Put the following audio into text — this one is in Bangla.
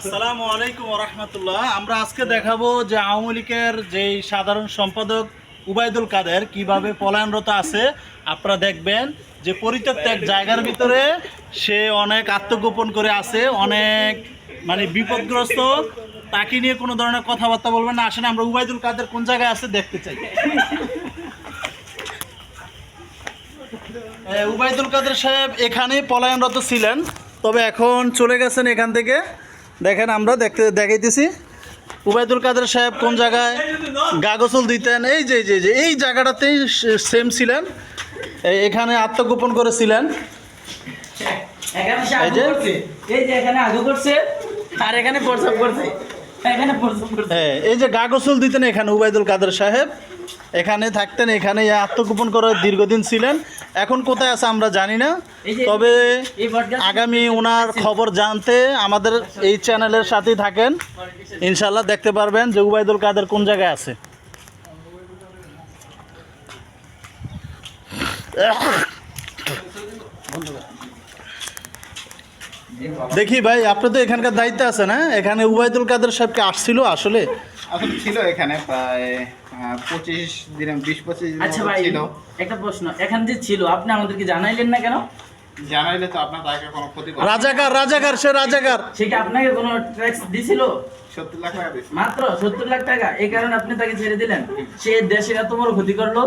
আসসালামু আলাইকুম রহমতুল্লাহ। আমরা আজকে দেখাবো যে আওয়ামী লীগের যেই সাধারণ সম্পাদক উবাইদুল কাদের কীভাবে পলায়নরত আছে। আপনারা দেখবেন যে পরিত্যক্ত এক জায়গার ভিতরে সে অনেক আত্মগোপন করে আছে, অনেক মানে বিপদগ্রস্ত। তাকে নিয়ে কোনো ধরনের কথাবার্তা বলবেন না। আসেন, আমরা উবাইদুল কাদের কোন জায়গায় আছে দেখতে চাই। এ, উবাইদুল কাদের সাহেব এখানে পলায়নরত ছিলেন তবে এখন চলে গেছেন এখান থেকে। দেখেন আমরা দেখতে দেখাইতেছি। উবাইদুল কাদের সাহেব কোন জায়গায় গাগসল দিতেন? এই যে যে এই যে এই জায়গাটাতেই সেম ছিলেন। এখানে আত্মগোপন করেছিলেন। এই যে? হ্যাঁ এই যে গাগসল দিতেন এখানে উবাইদুল কাদের সাহেব। এখানে থাকতেন এখানে আত্মগোপন করে দীর্ঘদিন ছিলেন। এখন কোথায় আছে আমরা জানি না। তবে আগামী ওনার খবর জানতে আমাদের এই চ্যানেলের সাথেই থাকেন। ইনশাল্লাহ দেখতে পারবেন যে উবাইদুল কাদের কোন জায়গায় আছে। দেখি ভাই আপনি তো এখানকার দায়িত্বে আছেন হ্যাঁ? এখানে উবাইদুল কাদের সাহেবকে আসছিল আসলে? আসলে ছিল এখানে প্রায় পঁচিশ দিন বিশ পঁচিশ দিন আচ্ছা ভাই ছিল। একটা প্রশ্ন এখান যে ছিল আপনি আমাদেরকে জানাইলেন না কেন? জানাইলে তো আপনার তাকে কোনো ক্ষতি করে রাজাকার রাজাকার সে রাজাকার। সে কি আপনাকে কোনো ট্যাক্স দিছিল? সত্তর লাখ টাকা মাত্র সত্তর লাখ টাকা এই কারণে আপনি তাকে ছেড়ে দিলেন। সে দেশের এত বড় ক্ষতি করল।